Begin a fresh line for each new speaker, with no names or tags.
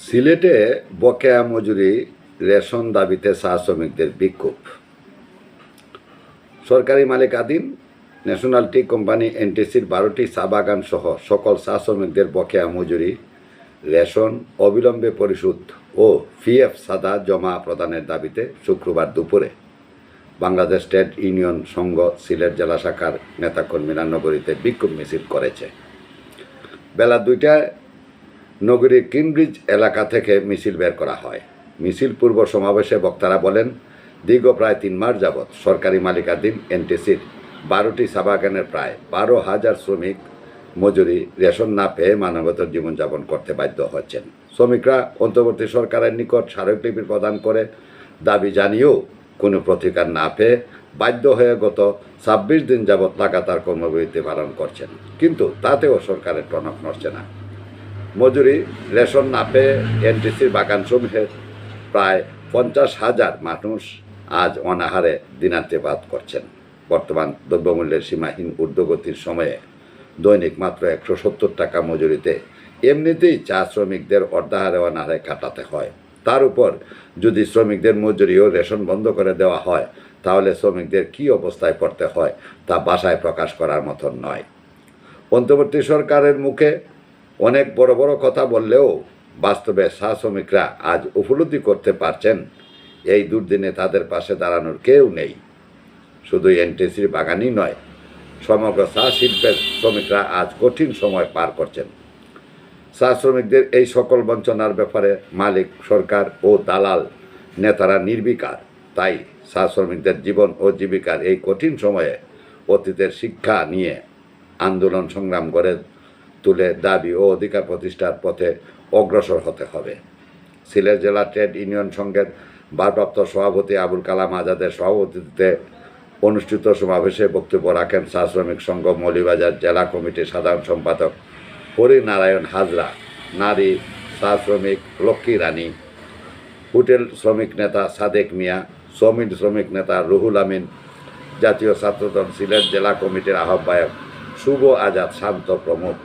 সিলেটে বকেয়া মজুরি রেশন দাবিতে চা শ্রমিকদের বিক্ষোভ। সরকারি মালিকাধীন ন্যাশনাল টি কোম্পানি এনটিসির বারোটি চা বাগান সহ সকল চা শ্রমিকদের বকেয়া মজুরি, রেশন, অবিলম্বে পরিশোধ ও পিএফ সাদা জমা প্রদানের দাবিতে শুক্রবার দুপুরে বাংলাদেশ ট্রেড ইউনিয়ন সংঘ সিলেট জেলা শাখার নেতাকর্মীরা নগরীতে বিক্ষোভ মিছিল করেছে। বেলা দুইটায় নগরীর কিনব্রিজ এলাকা থেকে মিছিল বের করা হয়। মিছিল পূর্ব সমাবেশে বক্তারা বলেন, দীর্ঘ প্রায় তিন মাস যাবৎ সরকারি মালিকাধীন এনটিসির বারোটি সাবাগানের প্রায় বারো হাজার শ্রমিক মজুরি রেশন না পেয়ে মানবতর জীবনযাপন করতে বাধ্য হচ্ছেন। শ্রমিকরা অন্তর্বর্তী সরকারের নিকট স্মারকলিপি প্রদান করে দাবি জানিয়েও কোনো প্রতিকার না পেয়ে বাধ্য হয়ে গত ছাব্বিশ দিন যাবৎ লাগাতার কর্মবিরতি পালন করছেন। কিন্তু তাতেও সরকারের টনক নড়ছে না। মজুরি, রেশন না পেয়ে এনটিসির বাগান সমূহের প্রায় পঞ্চাশ হাজার মানুষ আজ অনাহারে দিনাতিপাত করছেন। বর্তমান দ্রব্যমূল্যের সীমাহীন ঊর্ধ্বগতির সময়ে দৈনিক মাত্র একশো সত্তর টাকা মজুরিতে এমনিতেই চা শ্রমিকদের অর্ধাহারে অনাহারে কাটাতে হয়। তার উপর যদি শ্রমিকদের মজুরি ও রেশন বন্ধ করে দেওয়া হয়, তাহলে শ্রমিকদের কী অবস্থায় পড়তে হয় তা বাসায় প্রকাশ করার মতন নয়। অন্তর্বর্তী সরকারের মুখে অনেক বড় বড় কথা বললেও বাস্তবে চা শ্রমিকরা আজ উপলব্ধি করতে পারছেন, এই দুর্দিনে তাদের পাশে দাঁড়ানোর কেউ নেই। শুধু এনটিসির বাগানই নয়, সমগ্র চা শিল্পের শ্রমিকরা আজ কঠিন সময় পার করছেন। চা শ্রমিকদের এই সকল বঞ্চনার ব্যাপারে মালিক, সরকার ও দালাল নেতারা নির্বিকার। তাই চা শ্রমিকদের জীবন ও জীবিকার এই কঠিন সময়ে অতীতের শিক্ষা নিয়ে আন্দোলন সংগ্রাম করে তুলে দাবি ও অধিকার প্রতিষ্ঠার পথে অগ্রসর হতে হবে। সিলেট জেলা ট্রেড ইউনিয়ন সংঘের ভারপ্রাপ্ত সভাপতি আবুল কালাম আজাদের সভাপতিত্বে অনুষ্ঠিত সমাবেশে বক্তব্য রাখেন চা শ্রমিক সংঘ মৌলিবাজার জেলা কমিটির সাধারণ সম্পাদক হরিনারায়ণ হাজরা, নারী চা শ্রমিক লক্ষ্মী রানী, হোটেল শ্রমিক নেতা সাদেক মিয়া, শ্রমিক শ্রমিক নেতা রুহুল আমিন, জাতীয় ছাত্রদল সিলেট জেলা কমিটির আহ্বায়ক শুভ আজাদ শান্ত প্রমুখ।